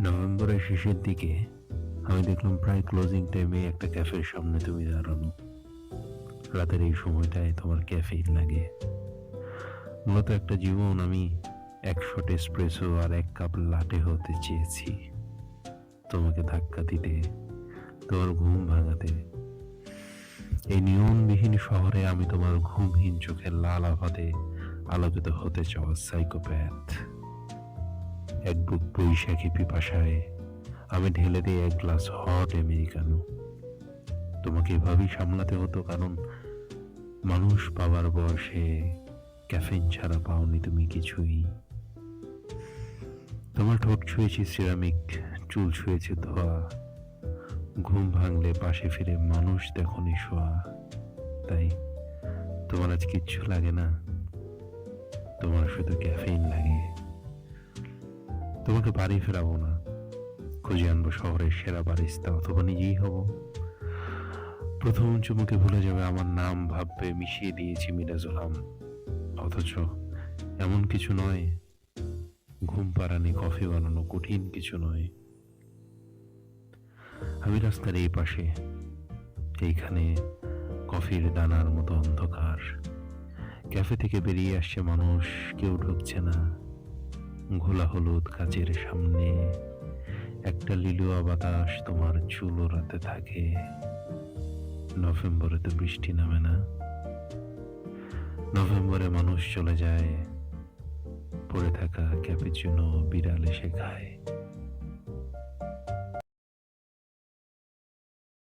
নভেম্বরের শেষের দিকে আমি দেখলাম প্রায় ক্লোজিং টাইমে একটা ক্যাফের সামনে তুমি দাঁড়ানো। রাতের এই সময়টায় তোমার ক্যাফেইন লাগে। মূলত একটা জীবন আমি এক শট এসপ্রেসো আর এক কাপ লাটে হতে চেয়েছি। তোমাকে ধাক্কা দিতে, তোমার ঘুম ভাঙাতে। এই নিয়মবিহীন শহরে আমি তোমার ঘুমহীন চোখের লাল আভাতে আলোকিত হতে চাওয়া সাইকোপ্যাথ এক বুক বৈশাখী পিপাসায়। আমি ঢেলে দিই এক গ্লাস হট আমেরিকানো। তোমাকে এভাবেই সামলাতে হতো, কারণ মানুষ পাওয়ার বয়সে ক্যাফেইন ছাড়া পাওনি তুমি কিছুই। তোমার ঠোঁট ছুঁয়েছি, সিরামিক চুল ছুঁয়েছে ধোয়া। ঘুম ভাঙলে পাশে ফিরে মানুষ দেখনি শোয়া। তাই তোমার আজ কিচ্ছু লাগে না। তোমার শুধু ক্যাফেইন লাগে। তোমাকে বাড়ি ফেরাবো না। খুঁজে আনব শহরের সেরা বারিস্তা অথবা নিজেই হব। প্রথম চুমুকে ভুলে যাবে আমার নাম ভাববে, মিশিয়ে দিয়েছি মিরাজুলাম অথচ এমন কিছু নয়। ঘুম পাড়ানি, কফি বানানো কঠিন কিছু নয়। আমি রাস্তার এই পাশে, এইখানে কফির দানার মতো অন্ধকার। ক্যাফে থেকে বেরিয়ে আসছে মানুষ, কেউ ঢুকছে না। ঘোলা হলুদ কাচের সামনে। একটা লিলুয়া বাতাস তোমার চুল ওড়াতে থাকে। নভেম্বরে তো বৃষ্টি নামে না। নভেম্বরে মানুষ চলে যায়। পড়ে থাকা ক্যাপিচিনো বিড়াল এসে খায়।